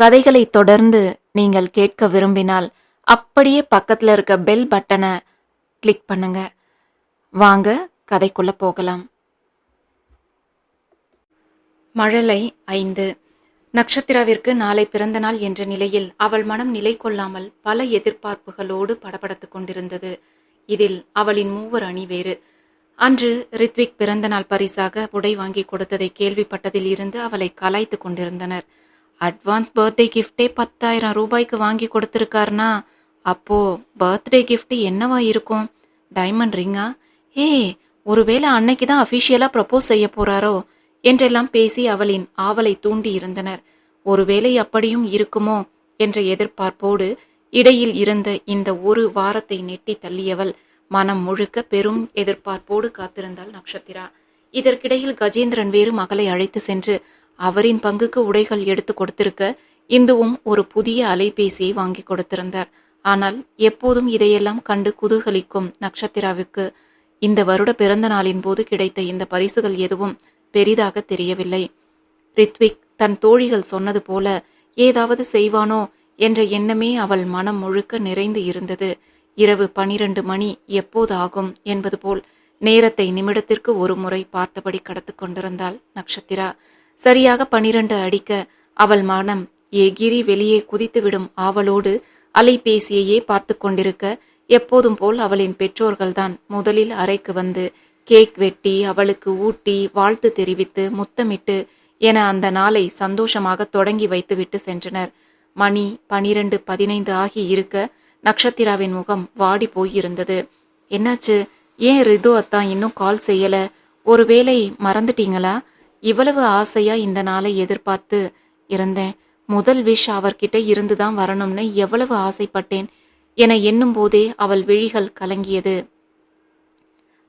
கதைகளை தொடர்ந்து நீங்கள் கேட்க விரும்பினால் அப்படியே பக்கத்தில் இருக்க பெல் பட்டனை கிளிக் பண்ணுங்க. வாங்க கதைக்குள்ள போகலாம். மழலை ஐந்து. நக்ஷத்திராவிற்கு நாளை பிறந்த நாள் என்ற நிலையில் அவள் மனம் நிலை கொள்ளாமல் பல எதிர்பார்ப்புகளோடு படபடத்துக் கொண்டிருந்தது. இதில் அவளின் மூவர் அணி வேறு. அன்று ரித்விக் பிறந்தநாள் பரிசாக உடை வாங்கி கொடுத்ததை கேள்விப்பட்டதில் இருந்து அவளை கலாய்த்து கொண்டிருந்தனர். அட்வான்ஸ் பர்த்டே கிஃப்டே பத்தாயிரம் ரூபாய்க்கு வாங்கி கொடுத்துருக்காருனா அப்போ பர்த்டே கிஃப்ட் என்னவா இருக்கும்? டைமண்ட் ரிங்கா? ஏ ஒருவேளை அன்னைக்கு தான் அஃபிஷியலாக ப்ரப்போஸ் செய்ய போறாரோ? என்றெல்லாம் பேசி அவளின் ஆவலை தூண்டி இருந்தனர். ஒருவேளை அப்படியும் இருக்குமோ? என்ற எதிர்பார்ப்போடு இடையில் இருந்த இந்த ஒரு வாரத்தை நெட்டி தள்ளியவள் மனம் முழுக்க பெரும் எதிர்பார்ப்போடு காத்திருந்தாள் நக்ஷத்திரா. இதற்கிடையில் கஜேந்திரன் வேறு மகளை அழைத்து சென்று அவரின் பங்குக்கு உடைகள் எடுத்து கொடுத்திருக்க இந்துவும் ஒரு புதிய அலைபேசியை வாங்கி கொடுத்திருந்தார். ஆனால் எப்போதும் இதையெல்லாம் கண்டு குதூகலிக்கும் நக்ஷத்திராவுக்கு இந்த வருட பிறந்த நாளின் போது கிடைத்த இந்த பரிசுகள் எதுவும் பெரிதாக தெரியவில்லை. ரித்விக் தன் தோழிகள் சொன்னது போல ஏதாவது செய்வானோ என்ற எண்ணமே அவள் மனம் முழுக்க நிறைந்து இருந்தது. இரவு பனிரெண்டு மணி எப்போது ஆகும் என்பது போல் நேரத்தை நிமிடத்திற்கு ஒரு முறை பார்த்தபடி கடத்து கொண்டிருந்தாள் நக்ஷத்திரா சரியாக பனிரெண்டு அடிக்க அவள் மனம் எகிரி வெளியே குதித்துவிடும் ஆவலோடு அலைபேசியையே பார்த்து கொண்டிருக்க எப்போதும் போல் அவளின் பெற்றோர்கள்தான் முதலில் அறைக்கு வந்து கேக் வெட்டி அவளுக்கு ஊட்டி வாழ்த்து தெரிவித்து முத்தமிட்டு என அந்த நாளை சந்தோஷமாக தொடங்கி வைத்துவிட்டு சென்றனர். மணி பனிரெண்டு பதினைந்து ஆகி இருக்க நக்ஷத்திராவின் முகம் வாடி போயிருந்தது. என்னாச்சு? ஏன் ரிது அத்தான் இன்னும் கால் செய்யல? ஒருவேளை மறந்துட்டீங்களா? இவ்வளவு ஆசையா இந்த நாளை எதிர்பார்த்து இருந்தேன். முதல் விஷ் அவர்கிட்ட இருந்துதான் வரணும்னு எவ்வளவு ஆசைப்பட்டேன் என எண்ணும் போதே அவள் விழிகள் கலங்கியது.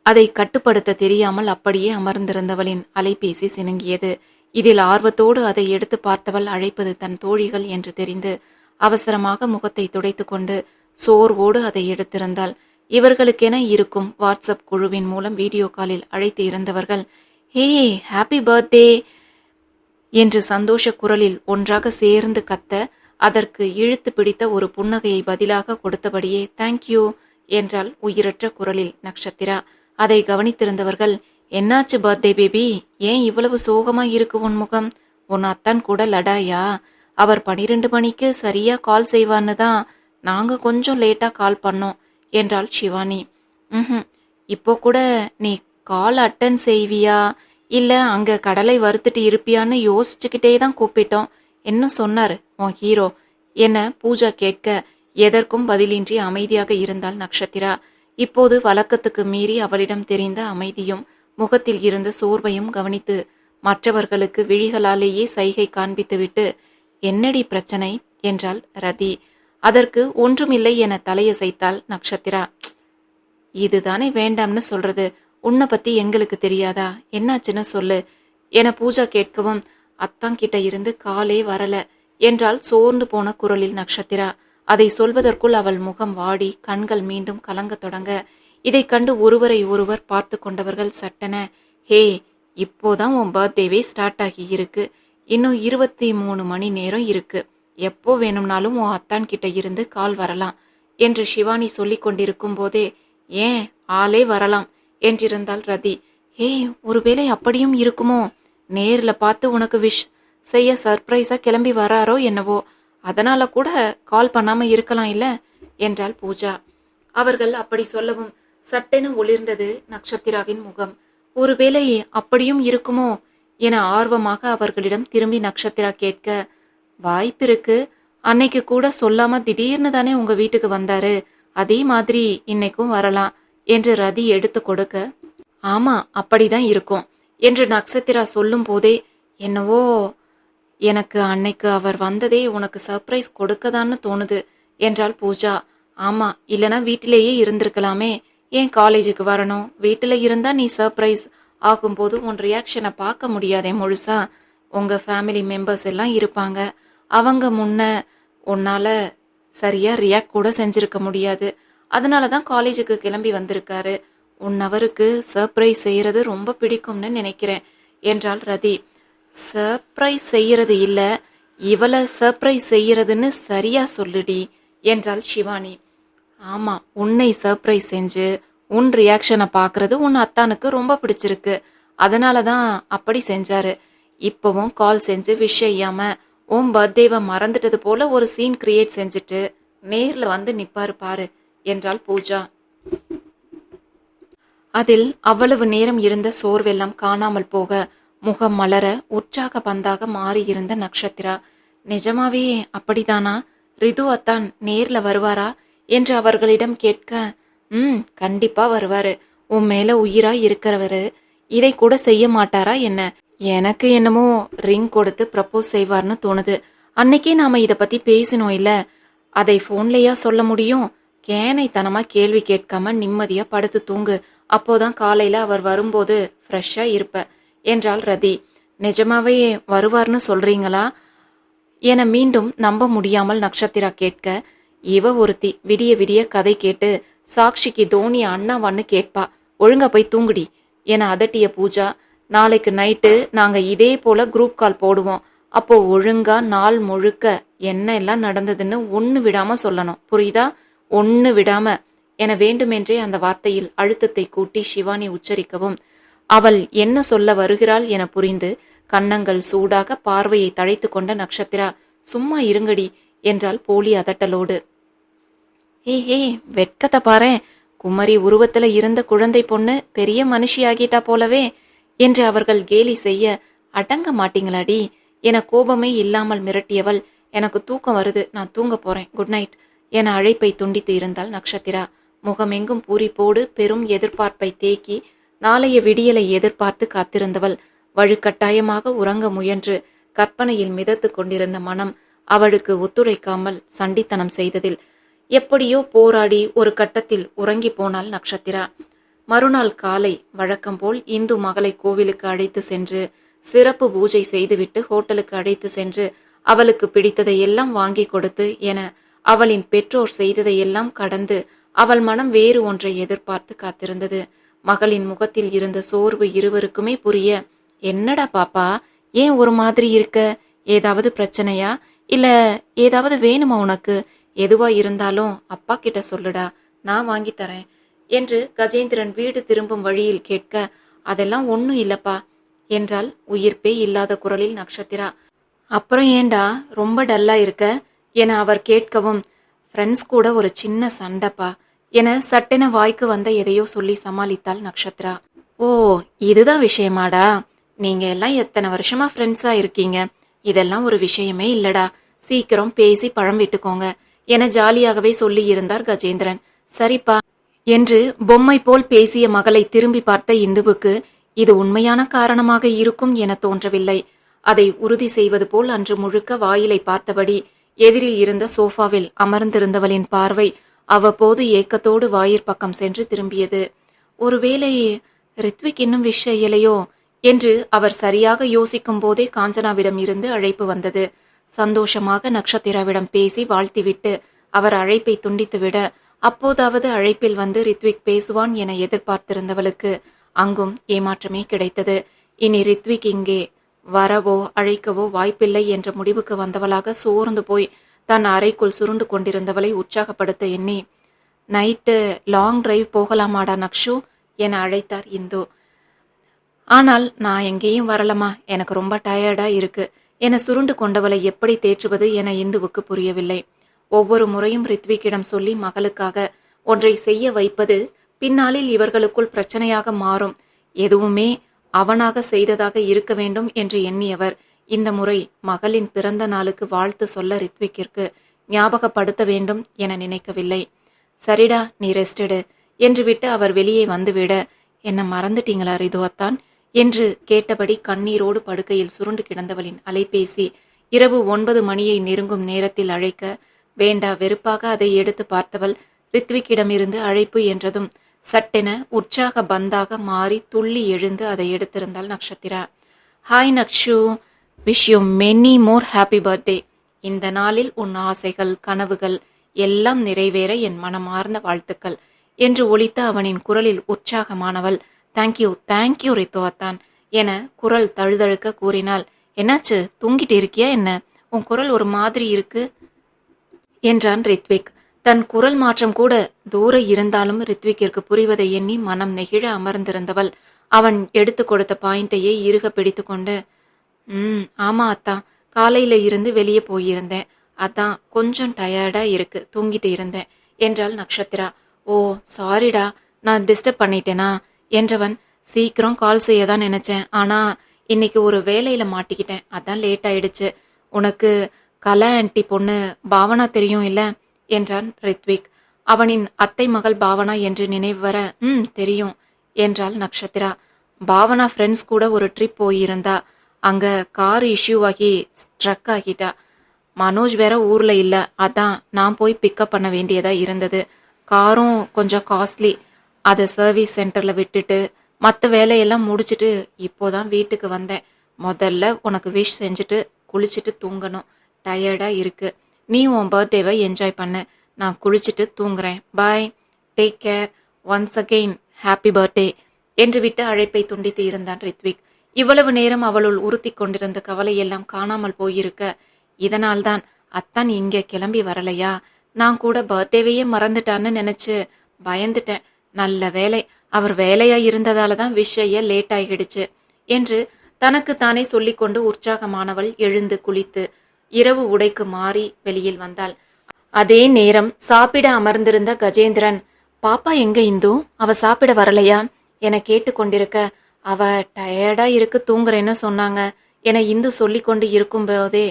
அதை கட்டுப்படுத்த தெரியாமல் அப்படியே அமர்ந்திருந்தவளின் அலைபேசி சினுங்கியது. இதில் ஆர்வத்தோடு அதை எடுத்து பார்த்தவள் அழைப்பது தன் தோழிகள் என்று தெரிந்து அவசரமாக முகத்தை துடைத்து கொண்டு சோர்வோடு அதை எடுத்திருந்தாள். இவர்களுக்கென இருக்கும் வாட்ஸ்அப் குழுவின் மூலம் வீடியோ காலில் அழைத்து இருந்தவர்கள் ஹே ஹாப்பி பர்த்டே என்று சந்தோஷ குரலில் ஒன்றாக சேர்ந்து கத்த அதற்கு இழுத்து பிடித்த ஒரு புன்னகையை பதிலாக கொடுத்தபடியே தேங்க்யூ என்றால் உயிரற்ற குரலில் நக்ஷத்திரா அதை கவனித்திருந்தவர்கள் என்னாச்சு பர்த்டே பேபி? ஏன் இவ்வளவு சோகமா இருக்கு உன் முகம்? உன் அத்தான் கூட லடாயா? அவர் பனிரெண்டு மணிக்கு சரியா கால் செய்வான்னு தான் நாங்க கொஞ்சம் லேட்டா கால் பண்ணோம் என்றாள் சிவானி ம் இப்போ கூட நீ கால் அட்டன் செய்வியா? இல்லை அங்கே கடலை வறுத்துட்டு இருப்பியான்னு யோசிச்சுக்கிட்டே தான் கூப்பிட்டோம். என்ன சொன்னார்? உன் ஹீரோ. என்ன பூஜா கேட்க எதற்கும் பதிலின்றி அமைதியாக இருந்தாள் நக்ஷத்திரா. இப்போது வழக்கத்துக்கு மீறி அவளிடம் தெரிந்த அமைதியும் முகத்தில் இருந்த சோர்வையும் கவனித்து மற்றவர்களுக்கு விழிகளாலேயே சைகை காண்பித்துவிட்டு என்னடி பிரச்சனை? என்றாள் ரதி. அதற்கு ஒன்றுமில்லை என தலையசைத்தாள் நக்ஷத்திரா. இதுதானே வேண்டாம்னு சொல்றது. உன்னை பத்தி எங்களுக்கு தெரியாதா? என்னாச்சுன்னு சொல்லு. என பூஜா கேட்கவும் அத்தாங்கிட்ட இருந்து காலே வரல. என்றால் சோர்ந்து போன குரலில் நக்ஷத்திரா அதை சொல்வதற்குள் அவள் முகம் வாடி கண்கள் மீண்டும் கலங்க தொடங்க. இதை கண்டு ஒருவரை ஒருவர் பார்த்து கொண்டவர்கள் சட்டென ஹே இப்போதான் உன் பர்த்டேவே ஸ்டார்ட் ஆகி இருக்கு. இன்னும் இருபத்தி மூணு மணி நேரம் இருக்கு. எப்போ வேணும்னாலும் உன் அத்தான் கிட்ட இருந்து கால் வரலாம். என்று சிவானி சொல்லிக் கொண்டிருக்கும் போதே ஏன்? ஆளே வரலாம். என்றிருந்தாள் ரதி. ஏய் ஒருவேளை அப்படியும் இருக்குமோ? நேர்ல பார்த்து உனக்கு விஷ் செய்ய சர்ப்ரைஸா கிளம்பி வராரோ என்னவோ? அதனால கூட கால் பண்ணாம இருக்கலாம் இல்ல? என்றாள் பூஜா. அவர்கள் அப்படி சொல்லவும் சட்டென ஒளிர்ந்தது நக்ஷத்திராவின் முகம். ஒருவேளை அப்படியும் இருக்குமோ? என ஆர்வமாக அவர்களிடம் திரும்பி நக்ஷத்திரா கேட்க வாய்ப்பிருக்கு அன்னைக்கு கூட சொல்லாம திடீர்னு தானே உங்க வீட்டுக்கு வந்தாரு. அதே மாதிரி இன்னைக்கும் வரலாம். என்று ரதி எடுத்து கொடுக்க ஆமா அப்படிதான் இருக்கும் என்று நக்சத்திரா சொல்லும் போதே என்னவோ எனக்கு அன்னைக்கு அவர் வந்ததே உனக்கு சர்ப்ரைஸ் கொடுக்கதான்னு தோணுது என்றாள் பூஜா. ஆமா இல்லனா வீட்டிலேயே இருந்திருக்கலாமே. ஏன் காலேஜுக்கு வரணும்? வீட்டில் இருந்தா நீ சர்ப்ரைஸ் ஆகும்போது உன் ரியாக்ஷனை பார்க்க முடியாதே முழுசா. உங்க ஃபேமிலி மெம்பர்ஸ் எல்லாம் இருப்பாங்க. அவங்க முன்ன உன்னால சரியா ரியாக்ட் கூட செஞ்சிருக்க முடியாது. அதனால தான் காலேஜுக்கு கிளம்பி வந்திருக்காரு. உன் அவருக்கு சர்ப்ரைஸ் செய்கிறது ரொம்ப பிடிக்கும்னு நினைக்கிறேன் என்றாள் ரதி. சர்ப்ரைஸ் செய்கிறது இல்லை இவளை சர்ப்ரைஸ் செய்யறதுன்னு சரியா சொல்லுடி என்றாள் சிவானி ஆமாம் உன்னை சர்ப்ரைஸ் செஞ்சு உன் ரியாக்ஷனை பார்க்கறது உன் அத்தானுக்கு ரொம்ப பிடிச்சிருக்கு. அதனால தான் அப்படி செஞ்சாரு. இப்போவும் கால் செஞ்சு விஷ் செய்யாம உன் பர்த்டேவை மறந்துட்டது போல ஒரு சீன் கிரியேட் செஞ்சுட்டு நேரில் வந்து நிற்பாரு பாரு. என்றாள் பூஜா. அதில் அவ்வளவு நேரம் இருந்த சோர்வெல்லாம் காணாமல் போக முகம் மலர உற்சாக பந்தாக மாறியிருந்த நக்ஷத்திரா. நிஜமாவே அப்படிதானா ரிது அத்தான் நேர்ல வருவாரா? என்று அவர்களிடம் கேட்க ம் கண்டிப்பா வருவாரு. உன் மேல உயிரா இருக்கிறவரு. இதை கூட செய்ய மாட்டாரா என்ன? எனக்கு என்னமோ ரிங் கொடுத்து ப்ரப்போஸ் செய்வார்னு தோணுது. அன்னைக்கே நாம இதை பத்தி பேசினோம் இல்ல? அதை போன்லயா சொல்ல முடியும்? கேனைத்தனமா கேள்வி கேட்காம நிம்மதியா படுத்து தூங்கு. அப்போதான் காலையில அவர் வரும்போது ஃப்ரெஷ்ஷா இருப்ப என்றாள் ரதி. நிஜமாவே வருவார்னு சொல்றீங்களா? என மீண்டும் நம்ப முடியாமல் நக்ஷத்திரா கேட்க இவ ஒருத்தி விடிய விடிய கதை கேட்டு சாக்ஷிக்கு தோனி அண்ணாவான்னு கேட்பா. ஒழுங்கா போய் தூங்குடி என அதட்டிய பூஜா நாளைக்கு நைட்டு நாங்க இதே போல குரூப் கால் போடுவோம். அப்போ ஒழுங்கா நாள் முழுக்க என்ன எல்லாம் நடந்ததுன்னு ஒன்னு விடாம சொல்லணும். புரியுதா? ஒன்று விடாம என வேண்டுமென்றே அந்த வார்த்தையில் அழுத்தத்தை கூட்டி சிவானி உச்சரிக்கவும் அவள் என்ன சொல்ல வருகிறாள் என புரிந்து கன்னங்கள் சூடாக பார்வையை தழைத்து கொண்ட நக்ஷத்திரா சும்மா இருங்கடி என்றாள் போலி அதட்டலோடு. ஏ ஏ வெட்கத்தை பாரேன் குமரி உருவத்துல இருந்த குழந்தை பொண்ணு பெரிய மனுஷியாகிட்டா போலவே என்று அவர்கள் கேலி செய்ய அடங்க மாட்டீங்களாடி என கோபமே இல்லாமல் மிரட்டியவள் எனக்கு தூக்கம் வருது நான் தூங்க போறேன் குட் நைட் என அழைப்பை துண்டித்து இருந்தாள் நக்ஷத்திரா. முகமெங்கும் பூரிப்போடு பெரும் எதிர்பார்ப்பை தேக்கி நாளைய விடியலை எதிர்பார்த்து காத்திருந்தவள். வழுக்கட்டாயமாக உறங்க முயன்று கற்பனையில் மிதத்து கொண்டிருந்த மனம் அவளுக்கு ஒத்துழைக்காமல் சண்டித்தனம் செய்ததில். எப்படியோ போராடி ஒரு கட்டத்தில் உறங்கி போனாள் நக்ஷத்திரா. மறுநாள் காலை வழக்கம் போல் இந்து மகளை கோவிலுக்கு அழைத்து சென்று சிறப்பு பூஜை செய்துவிட்டு ஹோட்டலுக்கு அழைத்து சென்று அவளுக்கு பிடித்ததை எல்லாம் வாங்கி கொடுத்து என அவளின் பெற்றோர் செய்ததையெல்லாம் கடந்து அவள் மனம் வேறு ஒன்றை எதிர்பார்த்து காத்திருந்தது. மகளின் முகத்தில் இருந்த சோர்வு இருவருக்குமே புரிய என்னடா பாப்பா ஏன் ஒரு மாதிரி இருக்க? ஏதாவது பிரச்சனையா? இல்ல ஏதாவது வேணுமா உனக்கு? எதுவா இருந்தாலும் அப்பா கிட்ட சொல்லுடா நான் வாங்கி தரேன் என்று கஜேந்திரன் வீடு திரும்பும் வழியில் கேட்க அதெல்லாம் ஒன்றும் இல்லப்பா என்றால் உயிர்ப்பே இல்லாத குரலில் நக்ஷத்திரா அப்புறம் ஏண்டா ரொம்ப டல்லா இருக்க? என அவர் கேட்கவும் ஃப்ரெண்ட்ஸ் கூட ஒரு சின்ன சண்டைப்பா. என சட்டென வாய்க்கு வந்த எதையோ சொல்லி சமாளித்தாள் நக்ஷத்ரா. ஓ இதுதான் விஷயமாடா. நீங்க எல்லாம் எத்தனை வருஷமா ஃப்ரெண்ட்ஸா இருக்கீங்க? இதெல்லாம் ஒரு விஷயமே இல்லடா. சீக்கிரம் பேசி பழம் விட்டுக்கோங்க என ஜாலியாகவே சொல்லி இருந்தார் கஜேந்திரன். சரிப்பா என்று பொம்மை போல் பேசிய மகளை திரும்பி பார்த்த இந்துவுக்கு இது உண்மையான காரணமாக இருக்கும் என தோன்றவில்லை. அதை உறுதி செய்வது போல் அன்று முழுக்க வாயிலை பார்த்தபடி எதிரில் இருந்த சோஃபாவில் அமர்ந்திருந்தவளின் பார்வை அவ்வப்போது ஏக்கத்தோடு வாயிற்பக்கம் சென்று திரும்பியது. ஒருவேளை ரித்விக் இன்னும் விஷ இயலையோ என்று அவர் சரியாக யோசிக்கும் போதே காஞ்சனாவிடம் இருந்து அழைப்பு வந்தது. சந்தோஷமாக நக்ஷத்திராவிடம் பேசி வாழ்த்திவிட்டு அவர் அழைப்பை துண்டித்துவிட அப்போதாவது அழைப்பில் வந்து ரித்விக் பேசுவான் என எதிர்பார்த்திருந்தவளுக்கு அங்கும் ஏமாற்றமே கிடைத்தது. இனி ரித்விக் இங்கே வரவோ அழைக்கவோ வாய்ப்பில்லை என்ற முடிவுக்கு வந்தவளாக சோர்ந்து போய் தன் அறைக்குள் சுருண்டு கொண்டிருந்தவளை உற்சாகப்படுத்த எண்ணி நைட்டு லாங் டிரைவ் போகலாமாடா நக்ஷு? என அழைத்தார் இந்து. ஆனால் நான் எங்கேயும் வரலமா எனக்கு ரொம்ப டயர்டா இருக்கு. என சுருண்டு கொண்டவளை எப்படி தேற்றுவது என இந்துவுக்கு புரியவில்லை. ஒவ்வொரு முறையும் ரித்விக்கிடம் சொல்லி மகளுக்காக ஒன்றை செய்ய வைப்பது பின்னாளில் இவர்களுக்குள் பிரச்சனையாக மாறும். எதுவுமே அவனாக செய்ததாக இருக்க வேண்டும் என்று எண்ணியவர். இந்த முறை மகளின் பிறந்த நாளுக்கு வாழ்த்து சொல்ல ரித்விக்கிற்கு ஞாபகப்படுத்த வேண்டும் என நினைக்கவில்லை. சரிடா நீ ரெஸ்டெடு என்று விட்டு அவர் வெளியே வந்துவிட என்ன மறந்துட்டீங்களா ரிதுவத்தான்? என்று கேட்டபடி கண்ணீரோடு படுக்கையில் சுருண்டு கிடந்தவளின் அலைபேசி இரவு ஒன்பது மணியை நெருங்கும் நேரத்தில் அழைக்க வேண்டா வெறுப்பாக அதை எடுத்து பார்த்தவள் ரித்விக்கிடமிருந்து அழைப்பு என்றதும் சட்டென உற்சாக பந்தாக மாறி துள்ளி எழுந்து அதை எடுத்திருந்தாள் Nakshatra. Hi Nakshu. Wish you many more happy birthday இந்த நாளில் உன் ஆசைகள் கனவுகள் எல்லாம் நிறைவேற என் மனமார்ந்த வாழ்த்துக்கள் என்று ஒழித்த அவனின் குரலில் உற்சாகமானவள் தேங்க்யூ தேங்க்யூ ரித்துவத்தான் என குரல் தழுதழுக்க கூறினாள். என்னாச்சு? தூங்கிட்டு இருக்கியா என்ன? உன் குரல் ஒரு மாதிரி இருக்கு என்றான் ரித்விக். தன் குரல் மாற்றம் கூட தூர இருந்தாலும் ரித்விக்கிற்கு புரிவதை எண்ணி மனம் நெகிழ அமர்ந்திருந்தவள். அவன் எடுத்து கொடுத்த பாயிண்டையே இறுக பிடித்து கொண்டு ம் ஆமா அத்தா காலையில இருந்து வெளியே போயிருந்தேன். அதான் கொஞ்சம் டயர்டா இருக்கு தூங்கிட்டு இருந்தேன் என்றாள் நக்ஷத்திரா. ஓ சாரிடா நான் டிஸ்டர்ப் பண்ணிட்டேனா? என்றவன் சீக்கிரம் கால் செய்ய தான் நினைச்சேன். ஆனா இன்னைக்கு ஒரு வேலையில மாட்டிக்கிட்டேன். அதான் லேட் ஆயிடுச்சு. உனக்கு கலா ஆன்டி பொண்ணு பாவனா தெரியும் இல்லை? என்றான் ரித்விக். அவனின் அத்தை மகள் பாவனா என்று நினைவு வர ம் தெரியும் என்றாள் நக்ஷத்திரா. பாவனா ஃப்ரெண்ட்ஸ் கூட ஒரு ட்ரிப் போயிருந்தா அங்க கார் இஷ்யூ ஆகி ஸ்ட்ரக் ஆகிட்டா. மனோஜ் வேற ஊர்ல இல்ல அதான் நான் போய் பிக்கப் பண்ண வேண்டியதா இருந்தது. காரும் கொஞ்சம் காஸ்ட்லி அதை சர்வீஸ் சென்டர்ல விட்டுட்டு மற்ற வேலையெல்லாம் முடிச்சிட்டு இப்போதான் வீட்டுக்கு வந்தேன். முதல்ல உனக்கு விஷ் செஞ்சுட்டு குளிச்சுட்டு தூங்கணும். டயர்டா இருக்கு. நீ உன் பர்த்டேவை என்ஜாய் பண்ணு. நான் குளிச்சுட்டு தூங்குறேன். Bye take care once again happy birthday என்று விட்டு அழைப்பை துண்டித்து இருந்தான் ரித்விக். இவ்வளவு நேரம் அவளுள் உறுத்தி கொண்டிருந்த கவலையெல்லாம் காணாமல் போயிருக்க. இதனால்தான் அத்தான் இங்கே கிளம்பி வரலையா? நான் கூட பர்த்டேவையே மறந்துட்டான்னு நினைச்சு பயந்துட்டேன். நல்ல வேலை அவர் வேலையா இருந்ததால தான் விஷய லேட் ஆகிடுச்சு என்று தனக்கு தானே சொல்லிக்கொண்டு உற்சாகமானவள் எழுந்து குளித்து இரவு உடைக்கு மாறி வெளியில் வந்தாள். அதே நேரம் சாப்பிட அமர்ந்திருந்த கஜேந்திரன் பாப்பா எங்க இந்து? அவ சாப்பிட வரலையா என கேட்டுக்கொண்டிருக்க அவ டயர்டா இருக்கு தூங்குறேன்னு சொன்னாங்க என இந்து சொல்லி கொண்டு இருக்கும்போதே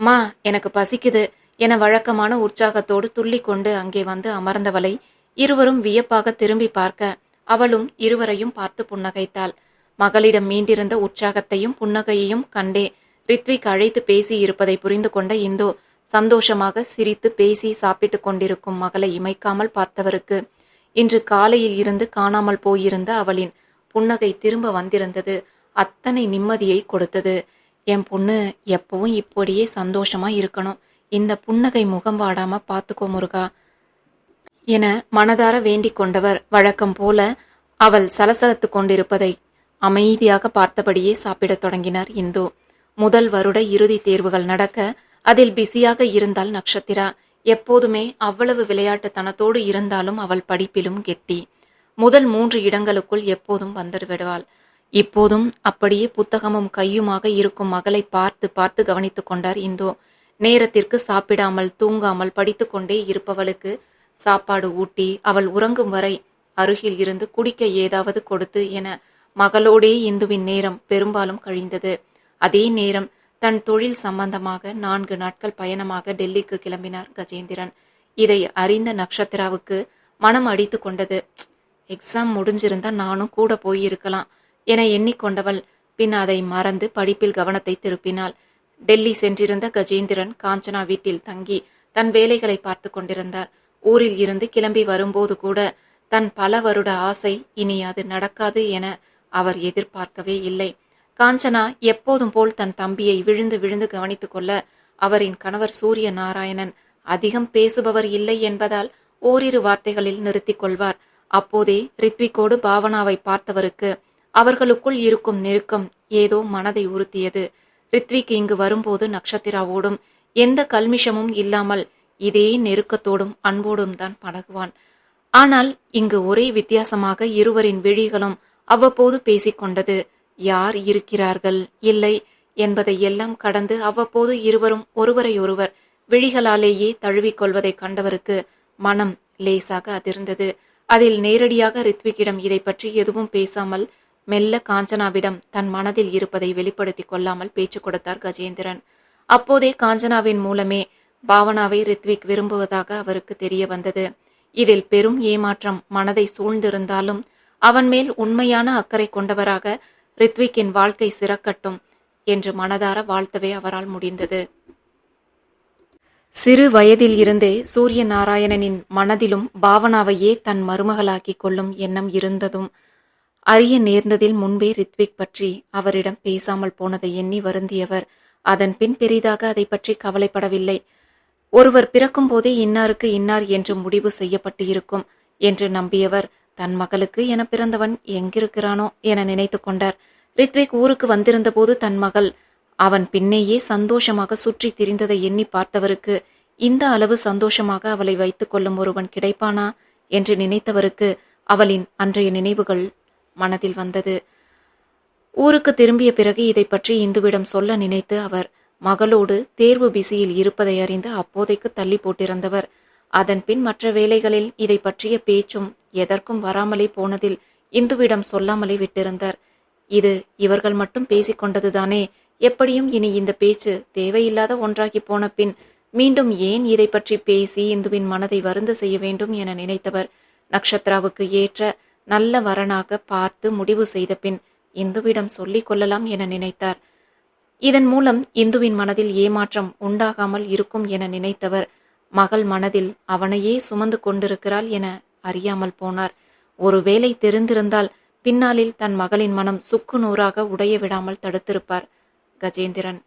மா எனக்கு பசிக்குது என வழக்கமான உற்சாகத்தோடு துள்ளிக்கொண்டு அங்கே வந்து அமர்ந்தவளை இருவரும் வியப்பாக திரும்பி பார்க்க அவளும் இருவரையும் பார்த்து புன்னகைத்தாள். மகளிடம் மீண்டிருந்த உற்சாகத்தையும் புன்னகையையும் கண்டே ரித்விக் அழைத்து பேசி இருப்பதை புரிந்து கொண்ட இந்து சந்தோஷமாக சிரித்து பேசி சாப்பிட்டுக் கொண்டிருக்கும் மகளை இமைக்காமல் பார்த்தவருக்கு இன்று காலையில் இருந்து காணாமல் போயிருந்த அவளின் புன்னகை திரும்ப வந்திருந்தது. அத்தனை நிம்மதியை கொடுத்தது. என் பொண்ணு எப்பவும் இப்படியே சந்தோஷமா இருக்கணும். இந்த புன்னகை முகம் வாடாம பார்த்துக்கோ முருகா என மனதார வேண்டிக் கொண்டவர். வழக்கம் போல அவள் சலசலத்து கொண்டிருப்பதை அமைதியாக பார்த்தபடியே சாப்பிடத் தொடங்கினார் இந்து. முதல் வருட இறுதி தேர்வுகள் நடக்க அதில் பிஸியாக இருந்தால் நக்ஷத்திரா. எப்போதுமே அவ்வளவு விளையாட்டுத்தனத்தோடு இருந்தாலும் அவள் படிப்பிலும் கெட்டி. முதல் மூன்று இடங்களுக்குள் எப்போதும் வந்து விடுவாள். இப்போதும் அப்படியே புத்தகமும் கையுமாக இருக்கும் மகளை பார்த்து பார்த்து கவனித்துக் கொண்டார் இந்து. நேரத்திற்கு சாப்பிடாமல் தூங்காமல் படித்துக்கொண்டே இருப்பவளுக்கு சாப்பாடு ஊட்டி அவள் உறங்கும் வரை அருகில் இருந்து குடிக்க ஏதாவது கொடுத்து என மகளோடே இந்துவின் நேரம் பெரும்பாலும் கழிந்தது. அதே நேரம் தன் தொழில் சம்பந்தமாக நான்கு நாட்கள் பயணமாக டெல்லிக்கு கிளம்பினார் கஜேந்திரன். இதை அறிந்த நக்ஷத்திராவுக்கு மனம் அடித்து கொண்டது எக்ஸாம் முடிஞ்சிருந்தா நானும் கூட போயிருக்கலாம் என எண்ணிக்கொண்டவள் பின் அதை மறந்து படிப்பில் கவனத்தை திருப்பினாள். டெல்லி சென்றிருந்த கஜேந்திரன் காஞ்சனா வீட்டில் தங்கி தன் வேலைகளை பார்த்து கொண்டிருந்தார். ஊரில் இருந்து கிளம்பி வரும்போது கூட தன் பல வருட ஆசை இனி அது நடக்காது என அவர் எதிர்பார்க்கவே இல்லை. காஞ்சனா எப்போதும் போல் தன் தம்பியை விழுந்து விழுந்து கவனித்துக் கொள்ள அவரின் கணவர் சூரிய நாராயணன் அதிகம் பேசுபவர் இல்லை என்பதால் ஓரிரு வார்த்தைகளில் நிறுத்திக் கொள்வார். அப்போதே ரித்விக்கோடு பாவனாவை பார்த்தவருக்கு அவர்களுக்குள் இருக்கும் நெருக்கம் ஏதோ மனதை உறுத்தியது. ரித்விக் இங்கு வரும்போது நக்ஷத்திராவோடும் எந்த கல்மிஷமும் இல்லாமல் இதே நெருக்கத்தோடும் அன்போடும் தான் பழகுவான். ஆனால் இங்கு ஒரே வித்தியாசமாக இருவரின் விழிகளும் அவ்வப்போது பேசிக்கொண்டது. யார் இருக்கிறார்கள்? இல்லை என்பதை எல்லாம் கடந்து அவ்வப்போது இருவரும் ஒருவரையொருவர் விழிகளாலேயே தழுவிக்கொள்வதை கண்டவருக்கு மனம் லேசாக அதிர்ந்தது. அதில் நேரடியாக ரித்விக்கிடம் இதை பற்றி எதுவும் பேசாமல் மெல்ல காஞ்சனாவிடம் தன் மனதில் இருப்பதை வெளிப்படுத்திக் கொள்ளாமல் பேச்சு கொடுத்தார் கஜேந்திரன். அப்போதே காஞ்சனாவின் மூலமே பாவனாவை ரித்விக் விரும்புவதாக அவருக்கு தெரிய வந்தது. இதில் பெரும் ஏமாற்றம் மனதை சூழ்ந்திருந்தாலும் அவன் மேல் உண்மையான அக்கறை கொண்டவராக ரித்விக்கின் வாழ்க்கை சிறக்கட்டும் என்று மனதார வாழ்த்தவே அவரால் முடிந்தது. சிறு வயதில் இருந்தே சூரிய நாராயணனின் மனதிலும் பாவனாவையே தன் மருமகளாக்கிக் கொள்ளும் எண்ணம் இருந்ததும் அறிய நேர்ந்ததில் முன்பே ரித்விக் பற்றி அவரிடம் பேசாமல் போனதை எண்ணி வருந்தியவர் அதன் பின் பெரிதாக அதை பற்றி கவலைப்படவில்லை. ஒருவர் பிறக்கும் போதே இன்னாருக்கு இன்னார் என்று முடிவு செய்யப்பட்டு இருக்கும் என்று நம்பியவர் தன் மகளுக்கு என பிறந்தவன் எங்கிருக்கிறானோ என நினைத்து கொண்டார். ரித்விக் ஊருக்கு வந்திருந்தபோது தன் மகள் அவன் பின்னேயே சந்தோஷமாக சுற்றி திரிந்ததை எண்ணி பார்த்தவருக்கு இந்த அளவு சந்தோஷமாக அவளை வைத்துக் கொள்ளும் ஒருவன் கிடைப்பானா? என்று நினைத்தவருக்கு அவளின் அன்றைய நினைவுகள் மனதில் வந்தது. ஊருக்கு திரும்பிய பிறகு இதை பற்றி இந்துவிடம் சொல்ல நினைத்து அவர் மகளோடு தேர்வு பிசியில் இருப்பதை அறிந்து அப்போதைக்கு தள்ளி போட்டிருந்தவர். அதன் பின் மற்ற வேலைகளில் இதை பற்றிய பேச்சும் எதற்கும் வராமலே போனதில் இந்துவிடம் சொல்லாமலே விட்டிருந்தார். இது இவர்கள் மட்டும் பேசிக்கொண்டதுதானே எப்படியும் இனி இந்த பேச்சு தேவையில்லாத ஒன்றாகி போன பின் மீண்டும் ஏன் இதை பற்றி பேசி இந்துவின் மனதை வருந்து செய்ய வேண்டும் என நினைத்தவர். நக்ஷத்ராவுக்கு ஏற்ற நல்ல வரனாக பார்த்து முடிவு செய்த பின் இந்துவிடம் சொல்லிக் கொள்ளலாம் என நினைத்தார். இதன் மூலம் இந்துவின் மனதில் ஏமாற்றம் உண்டாகாமல் இருக்கும் என நினைத்தவர். மகள் மனதில் அவனையே சுமந்து கொண்டிருக்கிறாள் என அறியாமல் போனார். ஒருவேளை தெரிந்திருந்தால் பின்னாளில் தன் மகளின் மனம் சுக்கு நூறாக உடைய விடாமல் தடுத்திருப்பார். கஜேந்திரன்.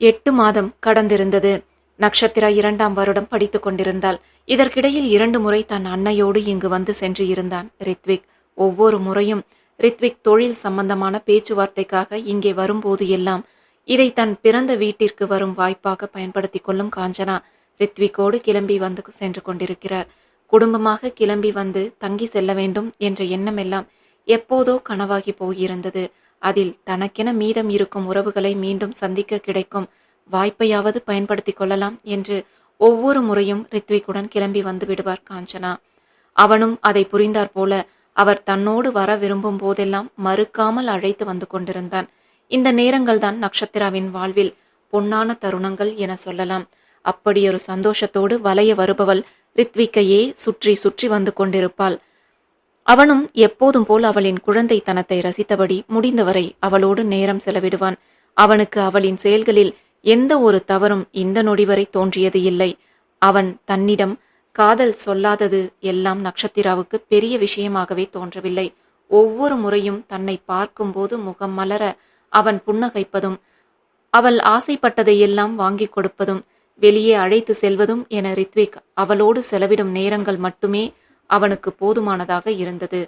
எட்டு மாதம் கடந்திருந்தது. நக்ஷத்திரா இரண்டாம் வருடம் படித்துக் கொண்டிருந்தாள். இதற்கிடையில் இரண்டு முறை தன் அன்னையோடு இங்கு வந்து சென்று இருந்தான் ரித்விக். ஒவ்வொரு முறையும் ரித்விக் தொழில் சம்பந்தமான பேச்சுவார்த்தைக்காக இங்கே வரும்போது எல்லாம் இதை தன் பிறந்த வீட்டிற்கு வரும் வாய்ப்பாக பயன்படுத்திக் கொள்ளும் காஞ்சனா. ரித்விக்கோடு கிளம்பி வந்து சென்று கொண்டிருக்கிறார். குடும்பமாக கிளம்பி வந்து தங்கி செல்ல வேண்டும் என்ற எண்ணமெல்லாம் எப்போதோ கனவாகி போயிருந்தது. அதில் தனக்கென மீதம் இருக்கும் உறவுகளை மீண்டும் சந்திக்க கிடைக்கும் வாய்ப்பையாவது பயன்படுத்திக் கொள்ளலாம் என்று ஒவ்வொரு முறையும் ரித்விக்குடன் கிளம்பி வந்து விடுவார் காஞ்சனா. அவனும் அதை புரிந்தார் போல அவர் தன்னோடு வர விரும்பும் போதெல்லாம் மறுக்காமல் அழைத்து வந்து கொண்டிருந்தான். இந்த நேரங்கள்தான் நக்ஷத்திராவின் வாழ்வில் பொன்னான தருணங்கள் என சொல்லலாம். அப்படியொரு சந்தோஷத்தோடு வலைய வருபவள் ரித்விக்கையே சுற்றி சுற்றி வந்து கொண்டிருப்பாள். அவனும் எப்போதும் போல் அவளின் குழந்தைத்தனத்தை ரசித்தபடி முடிந்தவரை அவளோடு நேரம் செலவிடுவான். அவனுக்கு அவளின் செயல்களில் எந்த ஒரு தவறும் இந்த நொடிவரை தோன்றியது இல்லை. அவன் தன்னிடம் காதல் சொல்லாதது எல்லாம் நக்ஷத்திராவுக்கு பெரிய விஷயமாகவே தோன்றவில்லை. ஒவ்வொரு முறையும் தன்னை பார்க்கும்போது முகம் மலர அவன் புன்னகைப்பதும் அவள் ஆசைப்பட்டதையெல்லாம் வாங்கிக் கொடுப்பதும் வெளியே அழைத்து செல்வதும் என ரித்விக் அவளோடு செலவிடும் நேரங்கள் மட்டுமே அவனுக்கு போதுமானதாக இருந்தது.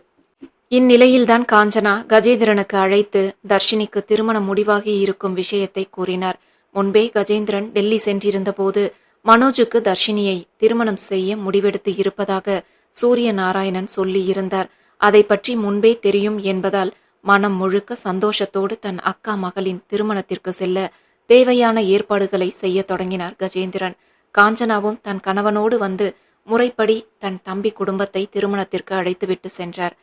இந்நிலையில்தான் காஞ்சனா கஜேந்திரனுக்கு அழைத்து தர்ஷினிக்கு திருமணம் முடிவாகி இருக்கும் விஷயத்தை கூறினார். முன்பே கஜேந்திரன் டெல்லி சென்றிருந்தபோது மனோஜுக்கு தர்ஷினியை திருமணம் செய்ய முடிவெடுத்து இருப்பதாக சூரிய நாராயணன் சொல்லி இருந்தார் அதை பற்றி முன்பே தெரியும் என்பதால் மனம் முழுக்க சந்தோஷத்தோடு தன் அக்கா மகளின் திருமணத்திற்கு செல்ல தேவையான ஏற்பாடுகளை செய்ய தொடங்கினார் கஜேந்திரன். காஞ்சனாவும் தன் கணவனோடு வந்து முறைப்படி தன் தம்பி குடும்பத்தை திருமணத்திற்கு அழைத்துவிட்டு சென்றார்.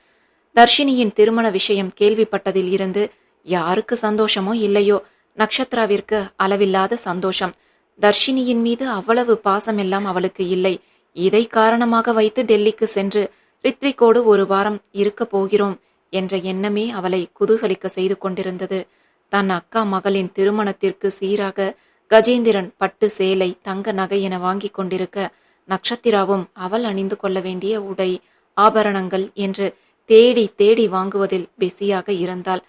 தர்ஷினியின் திருமண விஷயம் கேள்விப்பட்டதில் இருந்து யாருக்கு சந்தோஷமோ இல்லையோ நக்ஷத்ராவிற்கு அளவில்லாத சந்தோஷம். தர்ஷினியின் மீது அவ்வளவு பாசமெல்லாம் அவளுக்கு இல்லை. இதை காரணமாக வைத்து டெல்லிக்கு சென்று ரித்விக்கோடு ஒரு வாரம் இருக்கப் போகிறோம் என்ற எண்ணமே அவளை குதூகலிக்க செய்து கொண்டிருந்தது. தன் அக்கா மகளின் திருமணத்திற்கு சீராக கஜேந்திரன் பட்டு சேலை தங்க நகை என வாங்கி கொண்டிருக்க நக்ஷத்திராவும் அவள் அணிந்து கொள்ள வேண்டிய உடை ஆபரணங்கள் என்று தேடி தேடி வாங்குவதில் பிஸியாக இருந்தாள்.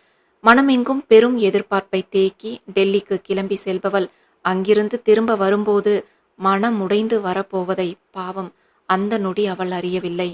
மனமெங்கும் பெரும் எதிர்பார்ப்பை தேக்கி டெல்லிக்கு கிளம்பி செல்பவள் அங்கிருந்து திரும்ப வரும்போது மனம் உடைந்து வரப்போவதை பாவம். அந்த நொடி அவள் அறியவில்லை.